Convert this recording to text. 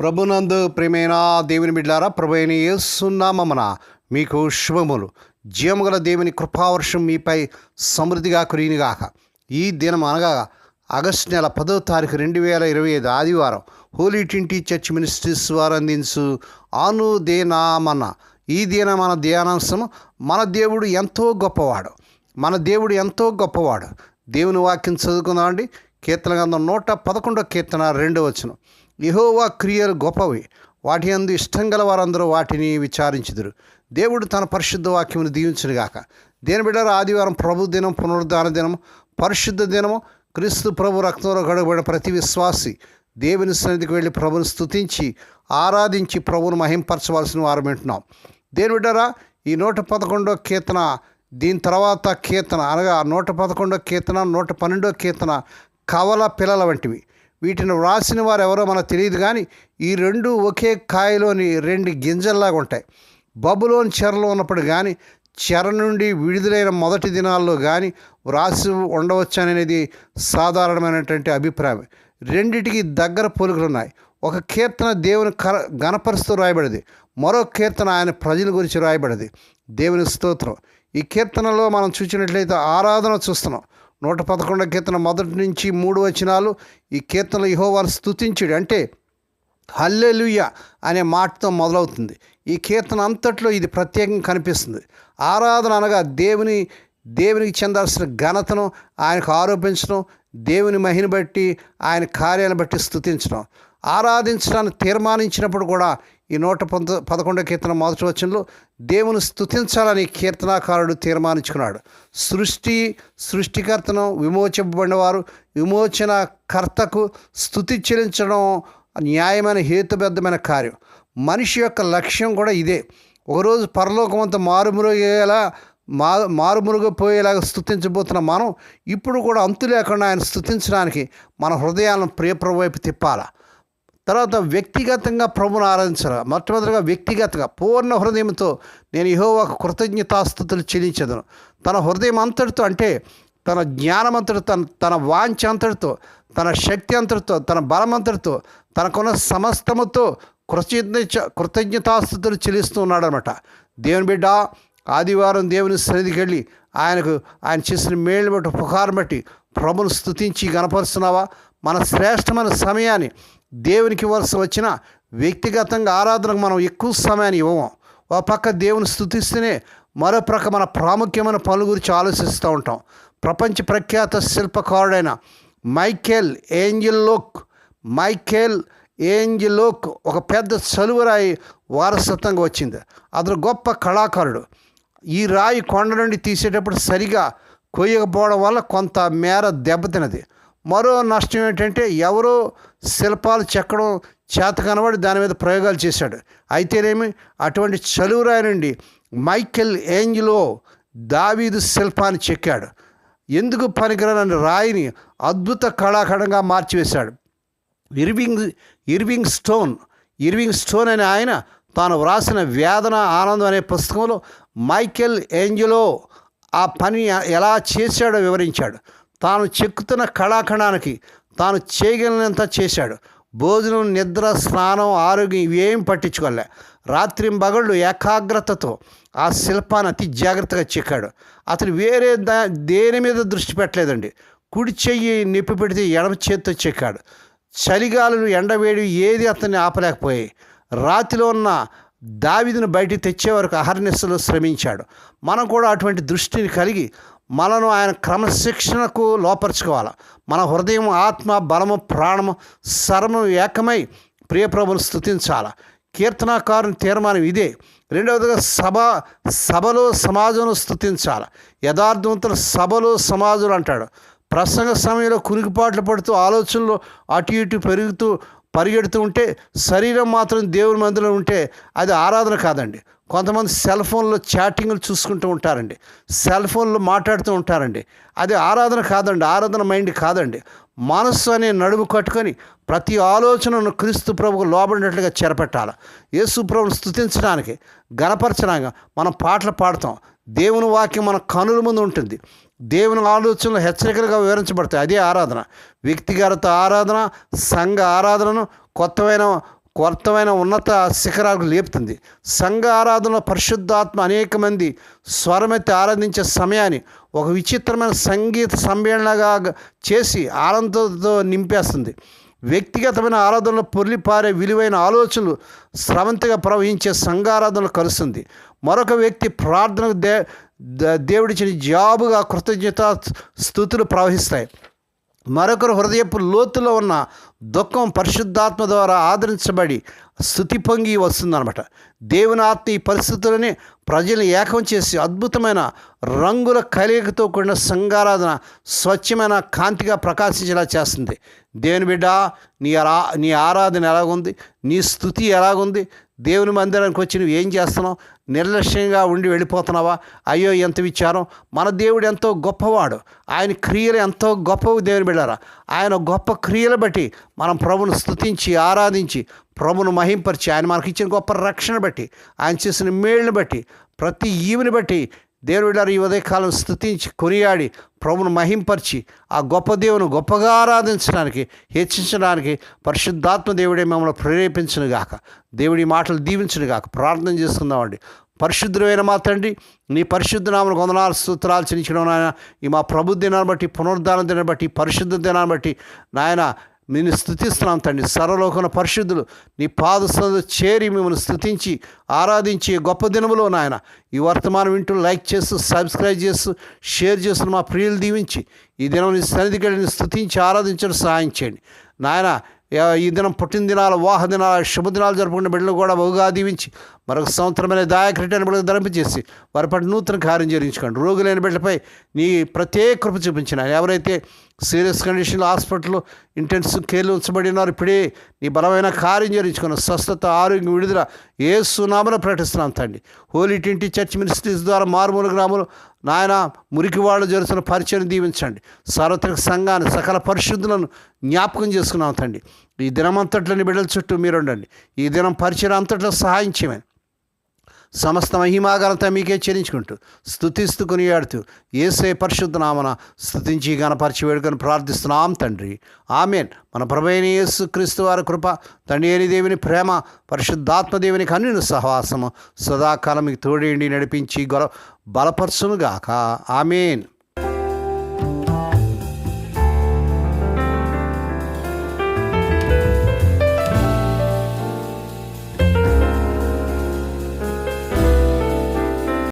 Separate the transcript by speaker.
Speaker 1: ప్రభునందు ప్రేమైన దేవుని బిడ్డారా ప్రభు అయిన ఏసున్నామన మీకు శుభములు. జీవముగల దేవుని కృపావర్షం మీపై సమృద్ధిగా కురినిగాక ఈ దినం అనగా ఆగస్టు నెల పదో తారీఖు రెండు వేల ఇరవై ఐదు ఆదివారం హోలీ ట్వంటీ చర్చ్ మినిస్ట్రీస్ వారు అందించు ఆను దేనామన ఈ దిన మన ధ్యానాంశం మన దేవుడు ఎంతో గొప్పవాడు. మన దేవుడు ఎంతో గొప్పవాడు. దేవుని వాక్యం చదువుకుందామండి. కీర్తన గంధం నూట పదకొండో కీర్తన రెండో వచనం. యహోవా క్రియలు గొప్పవి. వాటి అందు ఇష్టం గల వారందరూ వాటిని విచారించుదురు. దేవుడు తన పరిశుద్ధ వాక్యమును దీవించునుగాక. దేని బిడ్డారు ఆదివారం ప్రభు దినం పునరుద్ధాన దినం పరిశుద్ధ దినము క్రీస్తు ప్రభు రక్తంలో గడబడిన ప్రతి విశ్వాసి దేవుని సన్నిధికి వెళ్ళి ప్రభుని స్తుతించి ఆరాధించి ప్రభును మహింపరచవలసిన వారు వింటున్నాం. దేని బిడ్డారా ఈ నూట పదకొండో కీర్తన దీని తర్వాత కీర్తన అనగా నూట పదకొండో కీర్తన నూట పన్నెండో కీర్తన కవల పిల్లల వంటివి. వీటిని వ్రాసిన వారు ఎవరో మనకు తెలియదు కానీ ఈ రెండు ఒకే కాయలోని రెండు గింజల్లాగా ఉంటాయి. బబులోని చెరలో ఉన్నప్పుడు కానీ చెర నుండి విడుదలైన మొదటి దినాల్లో కానీ వ్రాసి ఉండవచ్చు అనేది సాధారణమైనటువంటి అభిప్రాయం. రెండిటికి దగ్గర పోలికలు ఉన్నాయి. ఒక కీర్తన దేవుని కర గణపరుస్తూ రాయబడింది. మరో కీర్తన ఆయన ప్రజల గురించి రాయబడింది. దేవుని స్తోత్రం. ఈ కీర్తనలో మనం చూసినట్లయితే ఆరాధన చూస్తున్నాం. నూట పదకొండో కీర్తన మొదటి నుంచి మూడు వచనాలు ఈ కీర్తనలు యెహోవాను స్థుతించుడు అంటే హల్లెలుయ్య అనే మాటతో మొదలవుతుంది. ఈ కీర్తన అంతట్లో ఇది ప్రత్యేకంగా కనిపిస్తుంది. ఆరాధన అనగా దేవుని దేవునికి చెందాల్సిన ఘనతను ఆయనకు ఆరోపించడం దేవుని మహిని బట్టి ఆయన కార్యాలను బట్టి స్థుతించడం ఆరాధించడానికి తీర్మానించినప్పుడు కూడా ఈ నూట పంత పదకొండో కీర్తన మొదటి వచనంలో దేవుని స్థుతించాలని కీర్తనాకారుడు తీర్మానించుకున్నాడు. సృష్టి సృష్టికర్తను విమోచింపబడినవారు విమోచన కర్తకు స్థుతి చెల్లించడం న్యాయమైన హేతుబద్ధమైన కార్యం. మనిషి యొక్క లక్ష్యం కూడా ఇదే. ఒకరోజు పరలోకం అంతా మారుమురుగేలా మా మారుమురుగపోయేలాగా స్థుతించబోతున్న మనం ఇప్పుడు కూడా అంతు లేకుండా ఆయన స్థుతించడానికి మన హృదయాలను ప్రియప్రభు వైపు తిప్పాలా? తర్వాత వ్యక్తిగతంగా ప్రభుని ఆరాధించాలి మొట్టమొదటిగా వ్యక్తిగతంగా పూర్ణ హృదయంతో నేను యెహోవాకు కృతజ్ఞతాస్థుతులు చెల్లించదను. తన హృదయం అంతటితో అంటే తన జ్ఞానమంతటితో తన తన వాంఛ అంతటితో తన శక్తి అంతటితో తన బలమంతటితో తనకున్న సమస్తముతో కృతజ్ఞ కృతజ్ఞతాస్థుతులు చెల్లిస్తూ ఉన్నాడనమాట. దేవుని బిడ్డ ఆదివారం దేవుని సన్నిధికి వెళ్ళి ఆయనకు ఆయన చేసిన మేళ్ళు బట్టి పుకారం బట్టి ప్రభును స్థుతించి గనపరుస్తున్నావా మన శ్రేష్టమైన సమయాన్ని దేవునికి ఇవ్వాల్సి వచ్చిన వ్యక్తిగతంగా ఆరాధనకు మనం ఎక్కువ సమయాన్ని ఇవ్వము. ఒక పక్క దేవుని స్థుతిస్తేనే మరో ప్రక్క మన ప్రాముఖ్యమైన పనుల గురించి ఆలోచిస్తూ ఉంటాం. ప్రపంచ ప్రఖ్యాత శిల్పకారుడైన మైకేల్ ఏంజిల్లోక్ మైకేల్ ఏంజిలోక్ ఒక పెద్ద చలువరాయి వారసత్వంగా వచ్చింది. అతను గొప్ప కళాకారుడు. ఈ రాయి కొండ నుండి తీసేటప్పుడు సరిగా కొయ్యకపోవడం వల్ల కొంత మేర దెబ్బతినది మరో నష్టం ఏంటంటే ఎవరో శిల్పాలు చెక్కడం చేత కనబడి దాని మీద ప్రయోగాలు చేశాడు. అయితేనేమి అటువంటి చలువురాయనండి మైకెల్ ఏంజిలో దావీదు శిల్పాన్ని చెక్కాడు. ఎందుకు పనికిరాని రాయిని అద్భుత కళాఖండంగా మార్చివేశాడు. Irving Irving Stone Irving Stone అనే ఆయన తాను వ్రాసిన వేదన ఆనందం అనే పుస్తకంలో మైకెల్ ఏంజిలో ఆ పని ఎలా చేశాడో వివరించాడు. తాను చెక్కుతున్న కళాఖండానికి తాను చేయగలిగినంత చేశాడు. భోజనం నిద్ర స్నానం ఆరోగ్యం ఇవేం పట్టించుకోలే. రాత్రి బగళ్ళు ఏకాగ్రతతో ఆ శిల్పాన్ని అతి జాగ్రత్తగా చెక్కాడు. అతను వేరే దా దేని మీద దృష్టి పెట్టలేదండి. కుడి చెయ్యి నిప్పి పెడితే ఎడమ చేత్తో చెక్కాడు. చలిగాలులు ఎండవేడి ఏది అతన్ని ఆపలేకపోయాయి. రాతిలో ఉన్న దావిదిని బయటికి తెచ్చే వరకు అహర్నిశలు శ్రమించాడు. మనం కూడా అటువంటి దృష్టిని కలిగి మనను ఆయన క్రమశిక్షణకు లోపరుచుకోవాలి. మన హృదయం ఆత్మ బలము ప్రాణము సర్వము ఏకమై ప్రియప్రభును స్థుతించాలి కీర్తనాకారుని తీర్మానం ఇదే. రెండవదిగా సభ సభలో సమాజంలో స్థుతించాలి యథార్థవంతుల సభలో సమాజంలో అంటాడు. ప్రసంగ సమయంలో కునికిపాట్లు పడుతూ ఆలోచనలు అటు ఇటు పెరుగుతూ పరిగెడుతూ ఉంటే శరీరం మాత్రం దేవుని మందిలో ఉంటే అది ఆరాధన కాదండి. కొంతమంది సెల్ ఫోన్లో చాటింగ్లు చూసుకుంటూ ఉంటారండి. సెల్ ఫోన్లో మాట్లాడుతూ ఉంటారండి. అది ఆరాధన కాదండి ఆరాధన మైండ్ కాదండి. మనస్సు అనే నడుము కట్టుకొని ప్రతి ఆలోచనను క్రీస్తు ప్రభుకు లోబడినట్లుగా చేరపెట్టాలి. యేసు ప్రభుని స్థుతించడానికి గణపరచడానికి మనం పాటలు పాడతాం. దేవుని వాక్యం మన కనుల ముందు ఉంటుంది. దేవుని ఆలోచనలు హెచ్చరికలుగా వివరించబడతాయి. అదే ఆరాధన. వ్యక్తిగత ఆరాధన సంఘ ఆరాధనను కొత్తమైన కొత్తమైన ఉన్నత శిఖరాలకు లేపుతుంది. సంఘ ఆరాధన పరిశుద్ధాత్మ అనేక మంది స్వరమెత్తి ఆరాధించే సమయాన్ని ఒక విచిత్రమైన సంగీత సమ్మేళనగా చేసి ఆనందంతో నింపేస్తుంది. వ్యక్తిగతమైన ఆరాధనలో పొర్లిపారే విలువైన ఆలోచనలు స్రవంతిగా ప్రవహించే సంఘారాధనలు కలుస్తుంది. మరొక వ్యక్తి ప్రార్థనకు దే దేవుడిచ్చిన జాబుగా కృతజ్ఞత స్థుతులు ప్రవహిస్తాయి. మరొకరు హృదయపు లోతులో ఉన్న దుఃఖం పరిశుద్ధాత్మ ద్వారా ఆదరించబడి స్థుతి పొంగి వస్తుందన్నమాట. దేవుని ఆత్మ ఈ పరిస్థితులని ప్రజలు ఏకం చేసి అద్భుతమైన రంగుల కలయికతో కూడిన సంగారాధన స్వచ్ఛమైన కాంతిగా ప్రకాశించేలా చేస్తుంది. దేవుని బిడ్డ నీ ఆరా నీ ఆరాధన ఎలాగుంది? నీ స్థుతి ఎలాగుంది? దేవుని మందిరానికి వచ్చి నువ్వు ఏం చేస్తున్నావు? నిర్లక్ష్యంగా ఉండి వెళ్ళిపోతున్నావా? అయ్యో ఎంత విచారం. మన దేవుడు ఎంతో గొప్పవాడు. ఆయన క్రియలు ఎంతో గొప్పవి దేవుని బిడ్డారా. ఆయన గొప్ప క్రియలు బట్టి మనం ప్రభును స్థుతించి ఆరాధించి ప్రభును మహింపరిచి ఆయన మనకి ఇచ్చిన గొప్ప రక్షణ బట్టి ఆయన చేసిన మేళ్ళని బట్టి ప్రతి ఈవిని బట్టి దేవుని ఈ ఉదయకాలం స్తుతించి కొనియాడి ప్రభును మహింపరిచి ఆ గొప్ప దేవుని గొప్పగా ఆరాధించడానికి హెచ్చించడానికి పరిశుద్ధాత్మ దేవుడే మమ్మల్ని ప్రేరేపించను గాక దేవుడి మాటలు దీవించను గాక ప్రార్థన చేసుకుందామండి. పరిశుద్ధమైన మా తండ్రి నీ పరిశుద్ధ నామను వందనాలు స్తోత్రాలు నాయన. ఈ మా ప్రభు దినాన్ని బట్టి పునరుద్ధాన దినాన్ని బట్టి పరిశుద్ధ దినాన్ని బట్టి నాయన నేను స్థుతిస్తున్నాం తండ్రి. సర్వలోకన పరిశుద్ధులు నీ పాద చేరి మిమ్మల్ని స్థుతించి ఆరాధించి గొప్ప దినములో నాయన ఈ వర్తమానం వింటూ లైక్ చేస్తూ సబ్స్క్రైబ్ చేస్తూ షేర్ చేస్తున్న మా ప్రియులు దీవించి ఈ దినం నీ సన్నిధికి స్థుతించి ఆరాధించడం సహాయం చేయండి. నాయన ఈ దినం పుట్టిన దినాలు వాహ దినాలు శుభదినాలు జరుపుకునే బిడ్డలు కూడా బహుగా దీవించి మరొక సంవత్సరమైన దాయకరిటైన బిడ్డలు ధరింపజేసి వారి పట్ల నూతన కార్యం జరిగించుకోండి. రోగులైన బిడ్డపై నీ ప్రత్యేక కృప చూపించిన ఎవరైతే సీరియస్ కండిషన్లో హాస్పిటల్లో ఇంటెన్సివ్ కేర్లు ఉంచబడినారు ఇప్పుడే నీ బలమైన కార్యం జరిగించుకున్న స్వస్థత ఆరోగ్యం విడుదల ఏ సునామను ప్రకటిస్తున్నాం తండ్రి. హోలీ టింటి చర్చ్ మినిస్ట్రీస్ ద్వారా మారుమూల గ్రామంలో నాయన మురికి వాళ్ళు జరుగుతున్న పరిచయం దీవించండి. సార్వత్రిక సంఘాన్ని సకల పరిశుద్ధులను జ్ఞాపకం చేసుకున్నాం తండ్రి. ఈ దినమంతట్లో నీ బిడ్డల చుట్టూ మీరు ఉండండి ఈ దినం పరిచయం అంతట్లో సహాయం చేయమని సమస్త మహిమాగనత మీకే చెల్లించుకుంటూ స్థుతిస్తూ కొనియాడుతూ ఏసే పరిశుద్ధ నామన స్థుతించి గణపరిచి వేడుకొని ప్రార్థిస్తున్నాం తండ్రి. ఆమెన్. మన ప్రభైన యేసు క్రీస్తు వారి కృప తండ్రి అని దేవుని ప్రేమ పరిశుద్ధాత్మదేవుని కన్నుని సహవాసము సదాకాలం మీకు తోడేండి నడిపించి గొల బలపరచునుగాక ఆమెన్.